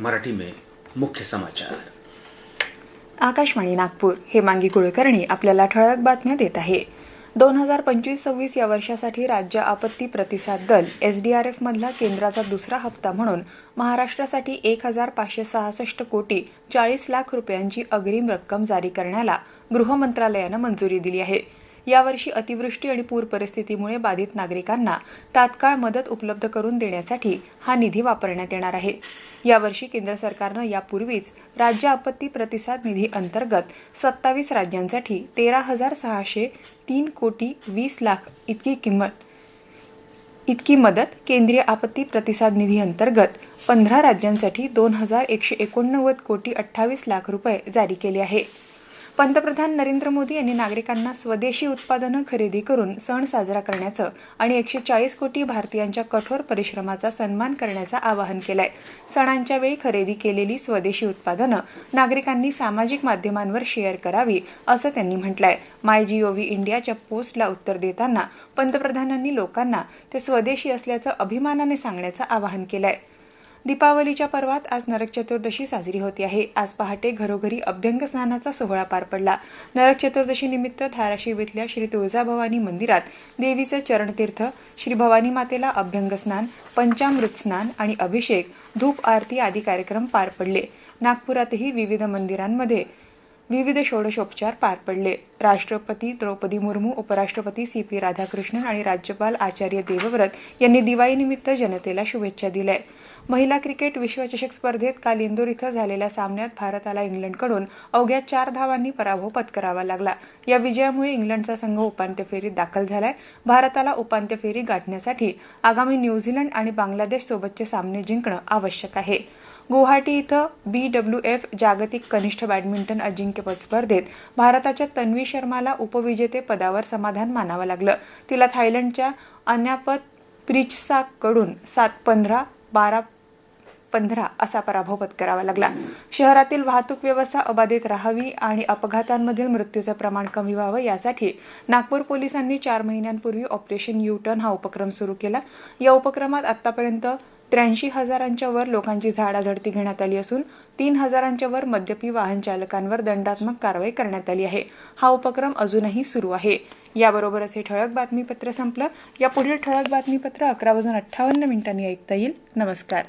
मराठी में मुख्य समाचार। आकाशवाणी नागपूर हे मांगी आपल्याला ठळक बातम्या देत आहे. दोन हजार पंचवीस सव्वीस या वर्षासाठी राज्य आपत्ती प्रतिसाद दल एसडीआरएफ मधला केंद्राचा दुसरा हप्ता म्हणून महाराष्ट्रासाठी एक हजार पाचशे सहासष्ट कोटी चाळीस लाख रुपयांची अग्रिम रक्कम जारी करण्याला गृह मंत्रालयानं मंजुरी दिली आहे. यावर्षी अतिवृष्टी आणि पूर परिस्थितीमुळे बाधित नागरिकांना तात्काळ मदत उपलब्ध करून देण्यासाठी हा निधी वापरण्यात येणार आहे. यावर्षी केंद्र सरकारनं यापूर्वीच राज्य आपत्ती प्रतिसाद निधी अंतर्गत सत्तावीस राज्यांसाठी तेरा हजार सहाशे तीन कोटी वीस लाख इतकी किंमत इतकी मदत केंद्रीय आपत्ती प्रतिसाद निधी अंतर्गत पंधरा राज्यांसाठी दोन हजार एकशे एकोणनव्वद कोटी अठ्ठावीस लाख रुपये जारी केले आहे. पंतप्रधान नरेंद्र मोदी यांनी नागरिकांना स्वदेशी उत्पादनं खरेदी करून सण साजरा करण्याचं आणि एकशे चाळीस कोटी भारतीयांच्या कठोर परिश्रमाचा सन्मान करण्याचं आवाहन केलंय. सणांच्या वेळी खरेदी केलेली स्वदेशी उत्पादनं नागरिकांनी सामाजिक माध्यमांवर शेअर करावी असं त्यांनी म्हटलंय. माय जीओव्ही इंडियाच्या पोस्टला उत्तर देताना पंतप्रधानांनी लोकांना ते स्वदेशी असल्याचं अभिमानाने सांगण्याचं आवाहन केलंय. दीपावलीच्या पर्वात आज नरक चतुर्दशी साजरी होती आहे. आज पहाटे घरोघरी अभ्यंग स्नानाचा सोहळा पार पडला. नरक चतुर्दशी निमित्त धाराशिव इथल्या श्री तुळजाभवानी मंदिरात देवीचं चरणतीर्थ श्री भवानी मातेला अभ्यंग स्नान पंचामृत स्नान आणि अभिषेक धूप आरती आदी कार्यक्रम पार पडले. नागपुरातही विविध मंदिरांमध्ये विविध षोडशोपचार पार पडले. राष्ट्रपती द्रौपदी मुर्मू उपराष्ट्रपती सी पी राधाकृष्णन आणि राज्यपाल आचार्य देवव्रत यांनी दिवाळीनिमित्त जनतेला शुभेच्छा दिल्या. महिला क्रिकेट विश्वचषक स्पर्धेत काल इंदूर इथं झालेल्या सामन्यात भारताला इंग्लंडकडून. अवघ्या चार धावांनी पराभव पत्करावा लागला. या विजयामुळे इंग्लंडचा संघ उपांत्य फेरीत दाखल झालाय. भारताला उपांत्य फेरी गाठण्यासाठी आगामी न्यूझीलंड आणि बांगलादेश सोबतचे सामने जिंकणं आवश्यक आहे. गुवाहाटी इथं बी डब्ल्यू एफ जागतिक कनिष्ठ बॅडमिंटन अजिंक्यपद स्पर्धेत भारताच्या तन्वी शर्माला उपविजेते पदावर समाधान मानावं लागलं. तिला थायलंडच्या अन्यापत प्रिचसाकडून सात पंधरा बारा पंधरा असा पराभव पत्करावा लागला. शहरातील वाहतूक व्यवस्था अबाधित राहावी आणि अपघातांमधील मृत्यूचं प्रमाण कमी व्हावं यासाठी नागपूर पोलिसांनी चार महिन्यांपूर्वी ऑपरेशन यू टर्न हा उपक्रम सुरू केला. या उपक्रमात आतापर्यंत त्र्याऐंशी हजारांच्या वर लोकांची झाडाझडती घेण्यात आली असून तीन हजारांच्या वर मद्यपी वाहन चालकांवर दंडात्मक कारवाई करण्यात आली आहे. हा उपक्रम अजूनही सुरू आहे. याबरोबरच हे ठळक बातमीपत्र संपलं. या पुढील ठळक बातमीपत्र अकरा वाजून अठ्ठावन्न मिनिटांनी ऐकता येईल. नमस्कार.